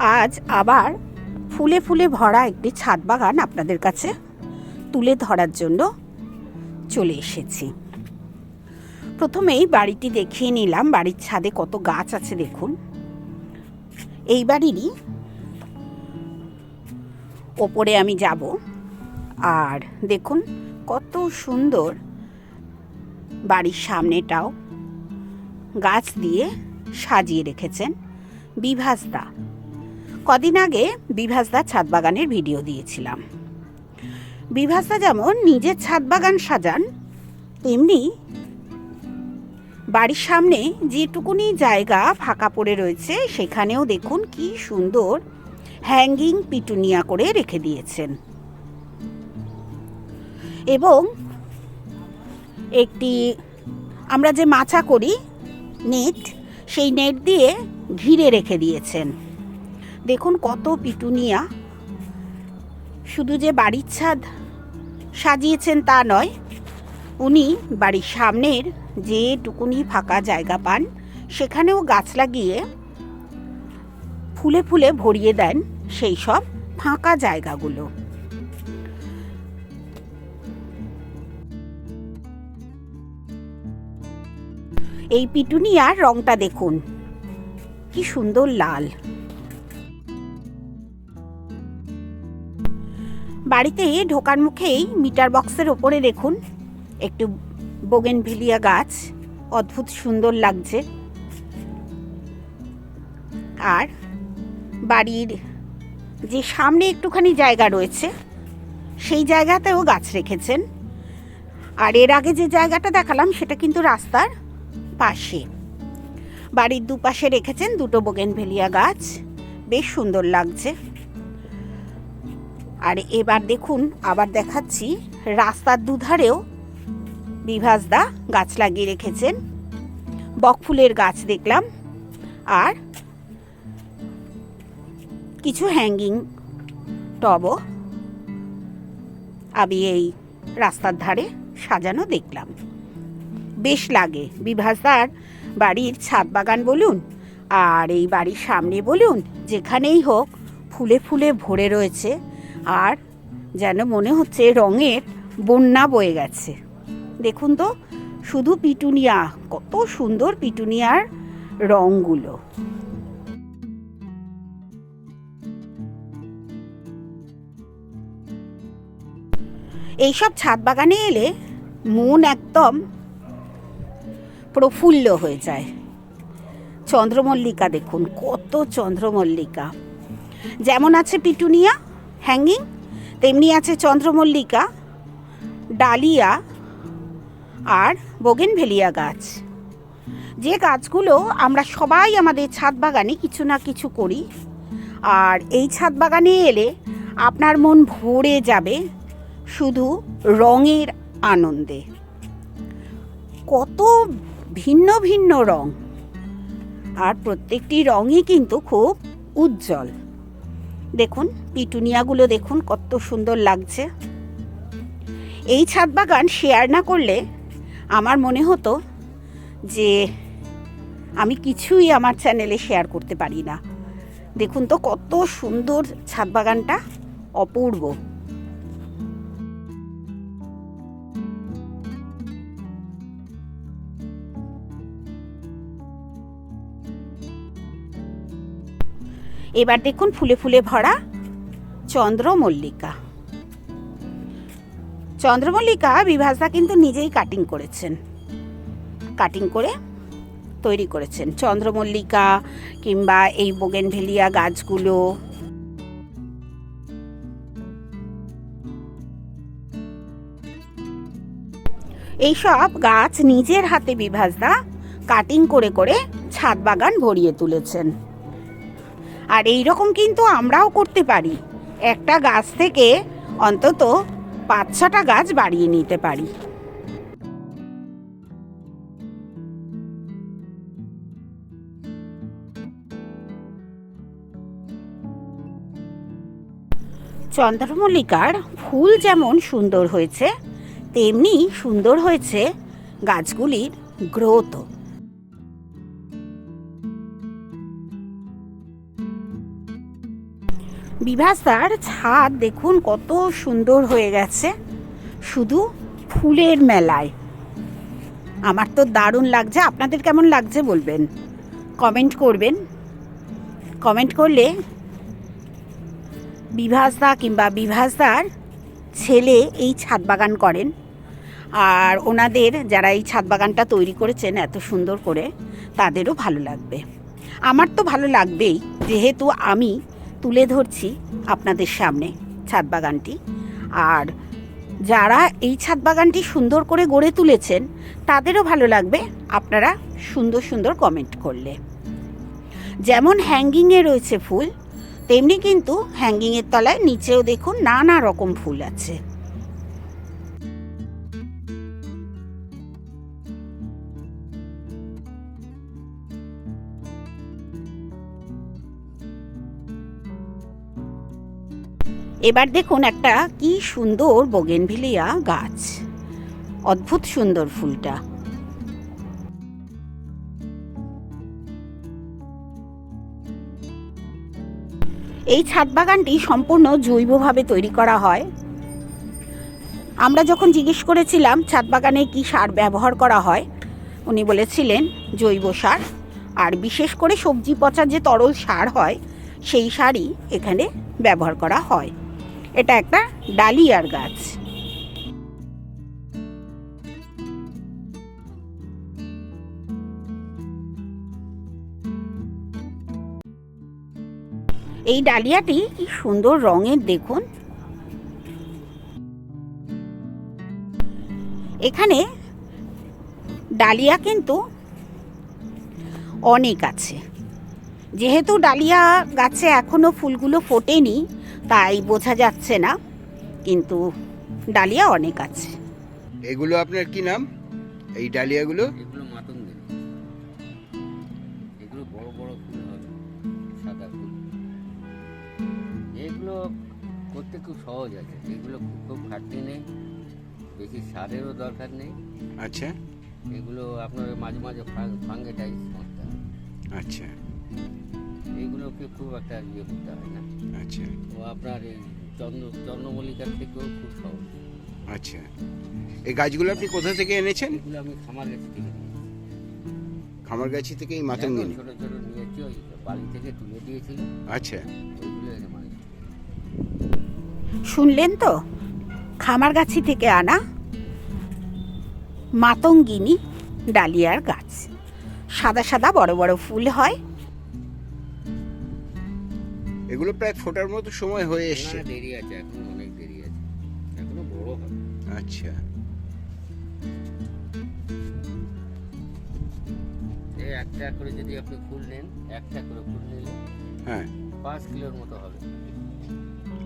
আজ আবার ফুলে ফুলে ভরা একটি ছাদ বাগান আপনাদের কাছে তুলে ধরার জন্য চলে এসেছি। প্রথমেই বাড়িটি দেখিয়ে নিলাম, বাড়ির ছাদে কত গাছ আছে দেখুন। এই বাড়িরই ওপরে আমি যাব। আর দেখুন কত সুন্দর বাড়ির সামনেটাও গাছ দিয়ে সাজিয়ে রেখেছেন বিভাসদা কদিন আগে বিভাসদা ছাদ বাগানের ভিডিও দিয়েছিলাম। বিভাসদা যেমন নিজের ছাদ বাগান সাজান, তেমনি বাড়ির সামনে যেটুকুনি জায়গা ফাঁকা পড়ে রয়েছে, সেখানেও দেখুন কি সুন্দর হ্যাঙ্গিং পিটুনিয়া করে রেখে দিয়েছেন। এবং একটি আমরা যে মাচা করি, নেট, সেই নেট দিয়ে ঘিরে রেখে দিয়েছেন। দেখুন কত পিটুনিয়া। শুধু যে বাড়ির ছাদ সাজিয়েছেন তা নয়, উনি বাড়ির সামনের যেটুকুনি ফাঁকা জায়গা পান, সেখানেও গাছ লাগিয়ে ফুলে ফুলে ভরিয়ে দেন সেই সব ফাঁকা জায়গাগুলো। এই পিটুনিয়ার রংটা দেখুন, কি সুন্দর লাল। বাড়িতে ঢোকার মুখেই মিটার বক্সের ওপরে দেখুন একটু বোগেনভিলিয়া গাছ, অদ্ভুত সুন্দর লাগছে। আর বাড়ির যে সামনে একটুখানি জায়গা রয়েছে, সেই জায়গাতেও গাছ রেখেছেন। আর এর আগে যে জায়গাটা দেখালাম, সেটা কিন্তু রাস্তার পাশে। বাড়ির দুপাশে রেখেছেন দুটো বোগেনভেলিয়া গাছ, বেশ সুন্দর লাগছে। আর এবার দেখুন, আবার দেখাচ্ছি, রাস্তার দুধারেও বিভাসদা গাছ লাগিয়ে রেখেছেন। বকফুলের গাছ দেখলাম, আর কিছু হ্যাঙ্গিং টবও আমি এই রাস্তার ধারে সাজানো দেখলাম। বেশ লাগে। বিভাসদার বাড়ির ছাদ বাগান বলুন, আর এই বাড়ির সামনে বলুন, যেখানেই হোক, ফুলে ফুলে ভরে রয়েছে। আর যেন মনে হচ্ছে রঙের বন্যা বয়ে গেছে। দেখুন তো, শুধু পিটুনিয়া, কত সুন্দর পিটুনিয়ার রঙগুলো। এইসব ছাদ বাগানে এলে মন একদম প্রফুল্ল হয়ে যায়। চন্দ্রমল্লিকা দেখুন, কত চন্দ্রমল্লিকা। যেমন আছে পিটুনিয়া হ্যাঙ্গিং তেমনি আছে চন্দ্রমল্লিকা, ডালিয়া আর বোগেনভেলিয়া গাছ। যে গাছগুলো আমরা সবাই আমাদের ছাদ বাগানে কিছু না কিছু করি, আর এই ছাদ বাগানে এলে আপনার মন ভরে যাবে শুধু রঙের আনন্দে। কত ভিন্ন ভিন্ন রং, আর প্রত্যেকটি রঙই কিন্তু খুব উজ্জ্বল। দেখুন, পিটুনিয়াগুলো দেখুন, কত সুন্দর লাগছে। এই ছাদ বাগান শেয়ার না করলে আমার মনে হতো যে আমি কিছুই আমার চ্যানেলে শেয়ার করতে পারি না। দেখুন তো কত সুন্দর ছাদ বাগানটা, অপূর্ব। এবার দেখুন ফুলে ফুলে ভরা চন্দ্রমল্লিকা। চন্দ্রমল্লিকা বিভাসদা কিন্তু নিজেই কাটিং করেছেন। কাটিং করে তৈরি করেছেন। চন্দ্রমল্লিকা কিংবা এই বোগেনভেলিয়া গাছগুলো। এইসব গাছ নিজের হাতে বিভাসদা কাটিং করে করে ছাদ বাগান ভরিয়ে তুলেছেন। আর এই রকম কিন্তু আমরাও করতে পারি। একটা গাছ থেকে অন্তত পাঁচ ছটা গাছ বাড়িয়ে নিতে পারি। চন্দ্রমল্লিকার ফুল যেমন সুন্দর হয়েছে, তেমনি সুন্দর হয়েছে গাছগুলির গ্রোথও। বিভাসদার ছাদ দেখুন কত সুন্দর হয়ে গেছে। শুধু ফুলের মেলায়। আমার তো দারুণ লাগছে। আপনাদের কেমন লাগছে বলবেন? কমেন্ট করবেন। কমেন্ট করলে বিভাসদা কিংবা বিভাসদার ছেলে এই ছাদ বাগান করেন। আর ওনাদের যারা এই ছাদ বাগানটা তৈরি করেছেন এত সুন্দর করে, তাদেরও ভালো লাগবে। আমার তো ভালো লাগবেই। যেহেতু আমি তুলে ধরছি আপনাদের সামনে ছাদ বাগানটি। আর যারা এই ছাদ বাগানটি সুন্দর করে গড়ে তুলেছেন, তাদেরও ভালো লাগবে আপনারা সুন্দর সুন্দর কমেন্ট করলে। যেমন হ্যাঙ্গিংয়ে রয়েছে ফুল, তেমনি কিন্তু হ্যাঙ্গিংয়ের তলায় নিচেও দেখুন নানা রকম ফুল আছে। এবার দেখুন একটা কি সুন্দর বোগেনভিলিয়া গাছ। অদ্ভুত সুন্দর ফুলটা। এই ছাদ বাগানটি সম্পূর্ণ জৈবভাবে তৈরি করা হয়। আমরা যখন জিজ্ঞেস করেছিলাম ছাদ বাগানে কি সার ব্যবহার করা হয়, উনি বলেছিলেন জৈব সার। আর বিশেষ করে সবজি পচার যে তরল সার হয়, সেই সারই এখানে ব্যবহার করা হয়। এটা একটা ডালিয়ার গাছ। এই ডালিয়াটি কি সুন্দর রঙের দেখুন। এখানে ডালিয়া কিন্তু অনেক আছে। যেহেতু ডালিয়া গাছে এখনও ফুলগুলো ফোটেনি তাই বোঝা যাচ্ছে না কিন্তু ডালিয়া অনেক আছে। এগুলো আপনার কি নাম? এই ডালিয়াগুলো? এগুলো মাতঙ্গিনী এগুলো বড় বড় ফুল সাদা ফুল। এগুলো করতে খুব সহজ আছে এগুলো খুব খুব খাটনি নেই বেশি সারেরও দরকার নেই। আচ্ছা। এগুলো আপনার মাঝে মাঝে করতে হয় আচ্ছা। এইগুলোকে খুব একটা ইয়ে করতে হয় না। আচ্ছা। ও আপনার এই চন্দ্র চন্দ্রমল্লিকার থেকেও খুব সহজ। আচ্ছা। এই গাছগুলো আপনি কোথা থেকে এনেছেন? এগুলো আমি খামার গাছ থেকে নিয়েছি। খামারগাছি থেকে এই মাতঙ্গিনী? ছোট ছোট নিয়েছি ওই বাড়ি থেকে তুলে দিয়েছিল আচ্ছা। ওইগুলো এনে মানুষ শুনলেন তো? খামারগাছি থেকে আনা মাতঙ্গিনী ডালিয়ার গাছ। সাদা সাদা বড় বড় ফুল হয়। এগুলো প্রায় ফোটার মতো সময় হয়ে এসছে। দেরি আছে এখনও অনেক দেরি আছে। এখনও বড় হবে আচ্ছা। একটা করে যদি আপনি ফুল নেন একটা করে ফুল নিলে হ্যাঁ। পাঁচ কিলোর মতো হবে।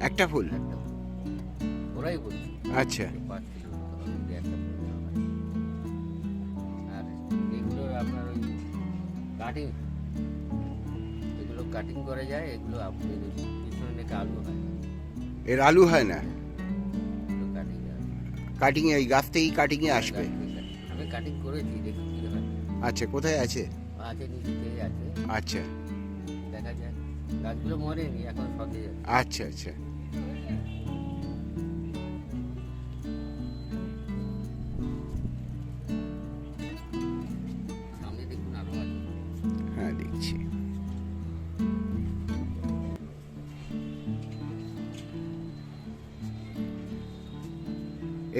একটা ফুল? ওরাই বলছে। আচ্ছা। পাঁচ কিলোর মতো হবে একটা ফুল। আর এগুলো আপনার ওই কাটিং কাটিং করা যায় এগুলো পিছনে নাকি আলু হয় এর আলু হয় না? কাটিং এই গাছ থেকেই কাটিং এ আসবে? আমি কাটিং করেছি দেখি কি হয়। আচ্ছা কোথায় আছে? আছে নিচে আছে। আচ্ছা। দেখা যায় গাছগুলো মরেনি এখন সতেজ আচ্ছা আচ্ছা।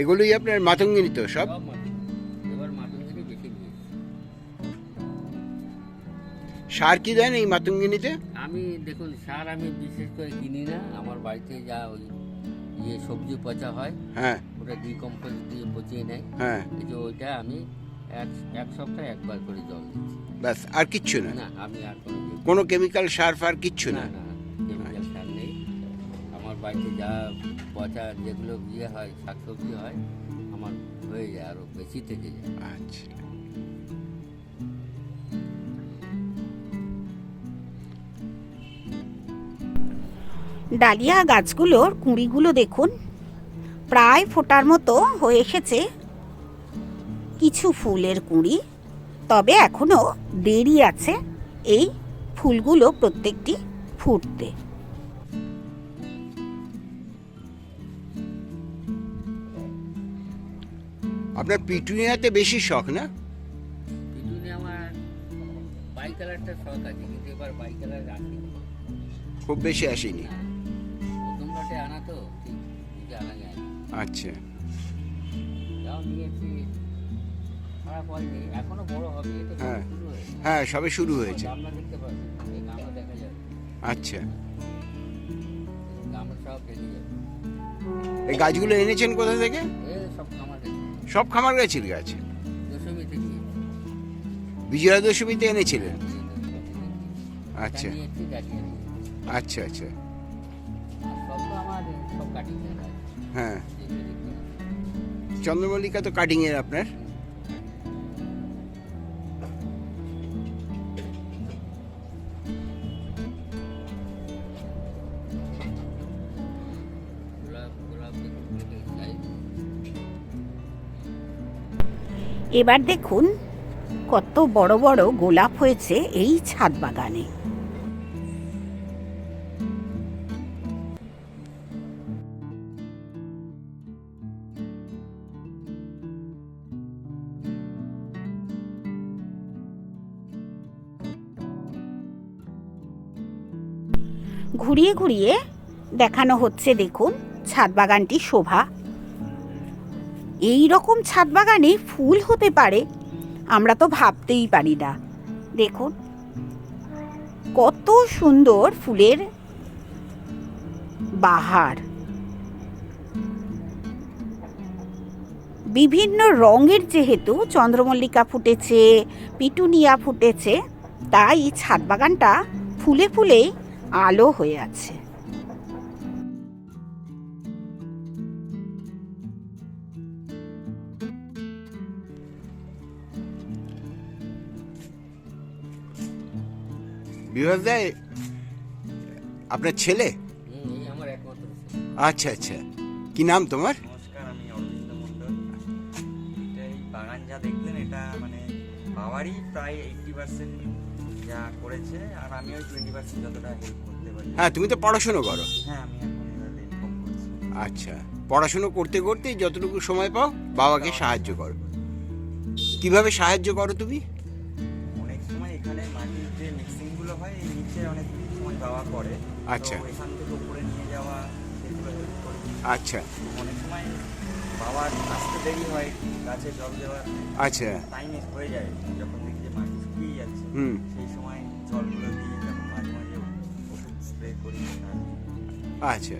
এগুলোই আপনার মাতঙ্গিনী তো সব? সার কি দেন এই মাতঙ্গিনীতে? আমি দেখুন সার আমি বিশেষ করে কিনি না। আমার বাড়িতে যা ওই ইয়ে সবজি পচা হয় হ্যাঁ। ওটা ডিকম্পোজ দিয়ে পচিয়ে নেয়। হ্যাঁ। এই যে ওইটা আমি এক এক সপ্তাহে একবার করে জল দিচ্ছি। ব্যাস আর কিচ্ছু না? না আমি আর কোনো কোনো কেমিক্যাল সার ফার কিচ্ছু না? না না কেমিক্যাল সার নেই। আমার বাড়িতে যা পচা যেগুলো ইয়ে হয় শাকসবজি হয় আমার হয়ে যায় আরও বেশি থেকে যায়। আচ্ছা। ডালিয়া গাছগুলোর কুঁড়িগুলো দেখুন প্রায় ফোটার মতো হয়ে এসেছে। কিছু ফুলের কুঁড়ি তবে এখনও দেরি আছে এই ফুলগুলো প্রত্যেকটি ফুটতে। আপনার পিটুনিয়াতে বেশি শখ না? আমার বাই কালারটা শখ আছে কিন্তু এবার বাই কালার রাখি খুব বেশি আসেনি? প্রথম লটে আনা তো আনা যায় আচ্ছা। তাও নিয়েছি হ্যাঁ। হ্যাঁ সবে শুরু হয়েছে। আচ্ছা। এই গাছগুলো এনেছেন কোথা থেকে? এ সব খামার গায়ে ছিল গাছ। বিজয়া দশমীতে এনেছিলেন? আচ্ছা। আচ্ছা আচ্ছা। হ্যাঁ। চন্দ্রমল্লিকা তো কাটিং এর গেছে এবার দেখুন কত বড় বড় গোলাপ হয়েছে এই ছাদ বাগানে। ঘুরিয়ে ঘুরিয়ে দেখানো হচ্ছে দেখুন, ছাদ বাগানটি শোভা এই রকম ছাদ বাগানে ফুল হতে পারে? আমরা তো ভাবতেই পারি না। দেখুন। কত সুন্দর ফুলের বাহার। বিভিন্ন রঙের যেহেতু চন্দ্রমল্লিকা ফুটেছে, পিটুনিয়া ফুটেছে, তাই ছাদ বাগানটা ফুলে ফুলে আলো হয়ে আছে। বিভাস দেয় আপনার ছেলে? হুম, এই আমার একমাত্র ছেলে। আচ্ছা আচ্ছা। কি নাম তোমার? নমস্কার আমি অরবিন্দ মণ্ডল। এটা এই বাগান যা দেখলেন এটা মানে বাবারই প্রায় এইটটি পার্সেন্ট যা করেছে আর আমি ওই টোয়েন্টি পার্সেন্ট যতটা হেল্প করতে পারি। হ্যাঁ তুমি তো পড়াশুনো করো। হ্যাঁ আমি এখন এভাবে করছি। আচ্ছা। পড়াশুনো করতে করতে যতটুকু সময় পাও বাবাকে সাহায্য করো। কীভাবে সাহায্য করো তুমি? হয় এই নিচে অনেক সময় করে। আচ্ছা। এখান থেকে উপরে নিয়ে যাওয়া সেগুলো হেল্প করি। আচ্ছা। অনেক সময় বাবার আসতে দেরি হয় গাছে জল দেওয়ার আচ্ছা। টাইম হয়ে যায় যখন দেখি যে মাটি শুকিয়ে যাচ্ছে। হুম। সেই সময় জলগুলো দিয়ে তখন মাঝে মাঝে ওষুধ স্প্রে করি। আচ্ছা।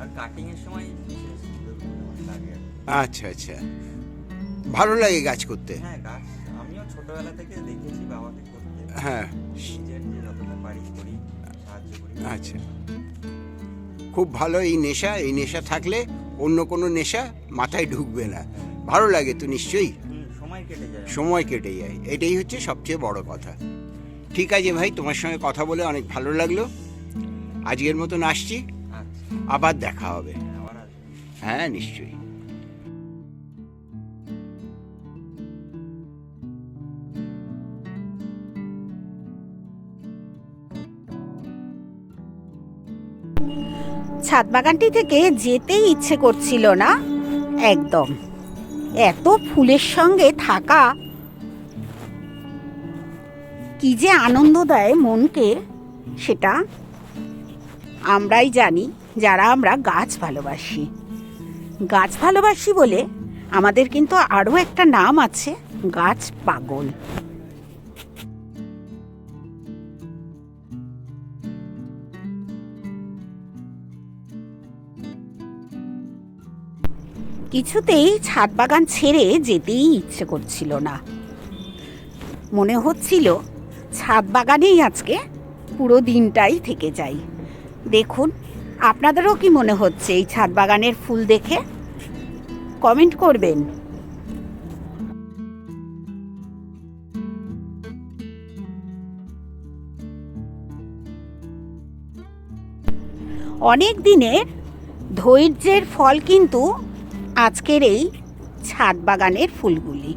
আর কাটিং এর সময় বিশেষ লাগে আচ্ছা আচ্ছা। ভালো লাগে গাছ করতে? হ্যাঁ গাছ আমিও ছোটবেলা থেকে দেখেছি বাবাকে করতে। হ্যাঁ। নিজের যে সাহায্য করি আচ্ছা। খুব ভালো এই নেশা এই নেশা থাকলে অন্য কোনো নেশা মাথায় ঢুকবে না। ভালো লাগে তো নিশ্চয়ই। সময় কেটে যায়। সময় কেটে যায়। এটাই হচ্ছে সবচেয়ে বড় কথা। ঠিক আছে ভাই তোমার সঙ্গে কথা বলে অনেক ভালো লাগল। আজকের মতন আসছি। আচ্ছা। আবার দেখা হবে। হ্যাঁ নিশ্চয়ই। ছাদ বাগানটি থেকে যেতেই ইচ্ছে করছিল না। একদম। এত ফুলের সঙ্গে থাকা কি যে আনন্দ দেয় মনকে, সেটা আমরাই জানি, যারা আমরা গাছ ভালোবাসি। গাছ ভালোবাসি বলে আমাদের কিন্তু আরও একটা নাম আছে, গাছ পাগল। কিছুতেই ছাদ বাগান ছেড়ে যেতেই ইচ্ছে করছিল না। মনে হচ্ছিল ছাদ বাগানেই আজকে পুরো দিনটাই থেকে যাই দেখুন, আপনাদেরও কি মনে হচ্ছে এই ছাদ বাগানের ফুল দেখে? কমেন্ট করবেন। অনেক দিনের ধৈর্যের ফল কিন্তু আজকের এই ছাদ বাগানের ফুলগুলি।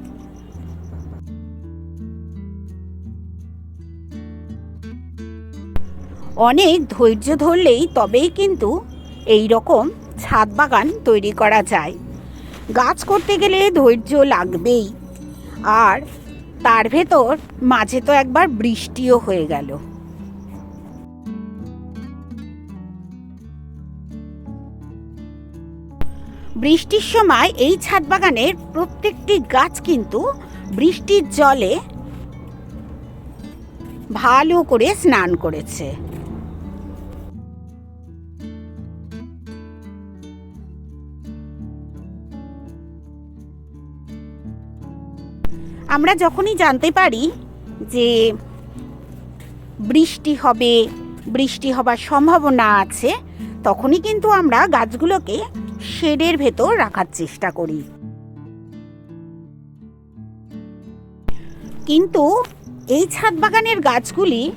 অনেক ধৈর্য ধরলেই তবেই কিন্তু এই রকম ছাদ বাগান তৈরি করা যায়। গাছ করতে গেলে ধৈর্য লাগবেই। আর তার ভেতর মাঝে তো একবার বৃষ্টিও হয়ে গেল। বৃষ্টির সময় এই ছাদ বাগানের প্রত্যেকটি গাছ কিন্তু বৃষ্টির জলে ভালো করে স্নান করেছে। আমরা যখনই জানতে পারি যে বৃষ্টি হবে, বৃষ্টি হবার সম্ভাবনা আছে, তখনই কিন্তু আমরা গাছগুলোকে শেডের ভেতর রাখার চেষ্টা করি। কিন্তু এই ছাদ বাগানের গাছগুলি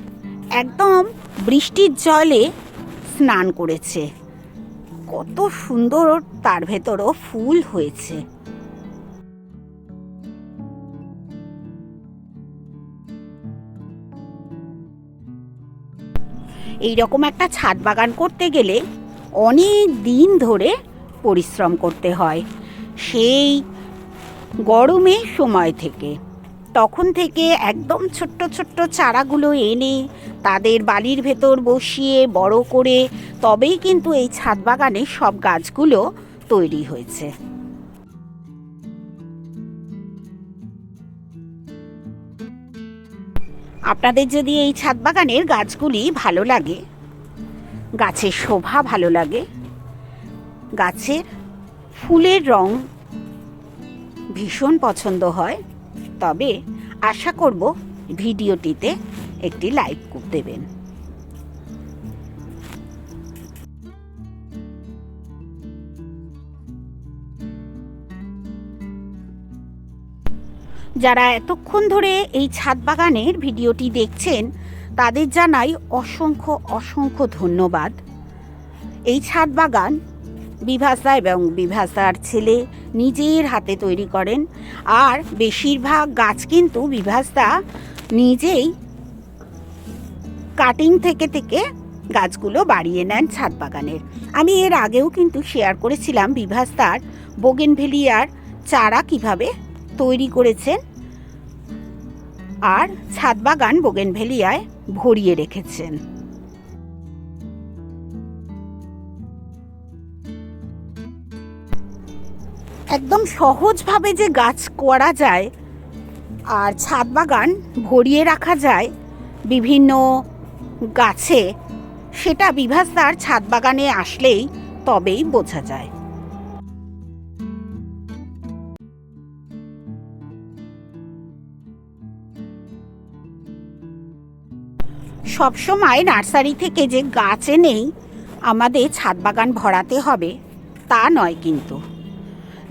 একদম বৃষ্টির জলে স্নান করেছে। কত সুন্দর তার ভেতরও ফুল হয়েছে। এই রকম একটা ছাদ বাগান করতে গেলে অনেক দিন ধরে পরিশ্রম করতে হয়। সেই গরমের সময় থেকে। তখন থেকে একদম ছোট্ট ছোট্ট চারাগুলো এনে তাদের বালির ভেতর বসিয়ে বড় করে তবেই কিন্তু এই ছাদ বাগানে সব গাছগুলো তৈরি হয়েছে। আপনাদের যদি এই ছাদ বাগানের গাছগুলি ভালো লাগে, গাছের শোভা ভালো লাগে গাছের ফুলের রং ভীষণ পছন্দ হয়, তবে আশা করব ভিডিওটিতে একটি লাইক দেবেন। যারা এতক্ষণ ধরে এই ছাদ বাগানের ভিডিওটি দেখছেন, তাদের জানাই অসংখ্য অসংখ্য ধন্যবাদ। এই ছাদ বাগান বিভাসা এবং বিভাসার ছেলে নিজের হাতে তৈরি করেন। আর বেশিরভাগ গাছ কিন্তু বিভাসদা নিজেই কাটিং থেকে থেকে গাছগুলো বাড়িয়ে নেন ছাদ বাগানের। আমি এর আগেও কিন্তু শেয়ার করেছিলাম বিভাসদার বোগেনভেলিয়ার চারা কীভাবে তৈরি করেছেন আর ছাদ বাগান বোগেনভেলিয়ায় ভরিয়ে রেখেছেন। একদম সহজভাবে যে গাছ করা যায় আর ছাদ বাগান ভরিয়ে রাখা যায় বিভিন্ন গাছে, সেটা বিভাসদার ছাদ বাগানে আসলেই তবেই বোঝা যায়। সবসময় নার্সারি থেকে যে গাছ এনেই আমাদের ছাদ বাগান ভরাতে হবে, তা নয় কিন্তু।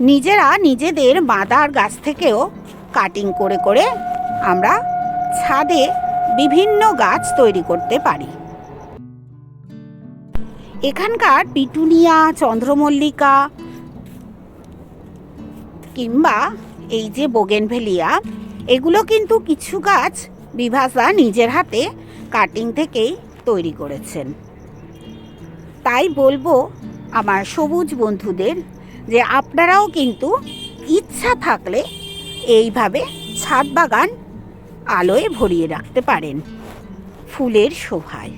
নিজেরা নিজেদের মাদার গাছ থেকেও কাটিং করে করে আমরা ছাদে বিভিন্ন গাছ তৈরি করতে পারি। এখানকার পিটুনিয়া, চন্দ্রমল্লিকা কিংবা এই যে বোগেনভেলিয়া, এগুলো কিন্তু কিছু গাছ বিভাসা নিজের হাতে কাটিং থেকেই তৈরি করেছেন। তাই বলব, আমার সবুজ বন্ধুদের যে আপনারাও কিন্তু ইচ্ছা থাকলে এইভাবে ছাদ বাগান আলোয় ভরিয়ে রাখতে পারেন ফুলের শোভায়।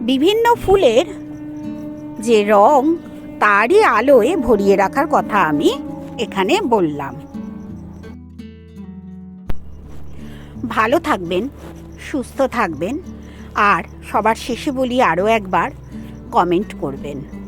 বিভিন্ন ফুলের যে রং, তারই আলোয় ভরিয়ে রাখার কথা আমি এখানে বললাম। ভালো থাকবেন, সুস্থ থাকবেন। আর সবার শেষে বলি আরও একবার কমেন্ট করবেন।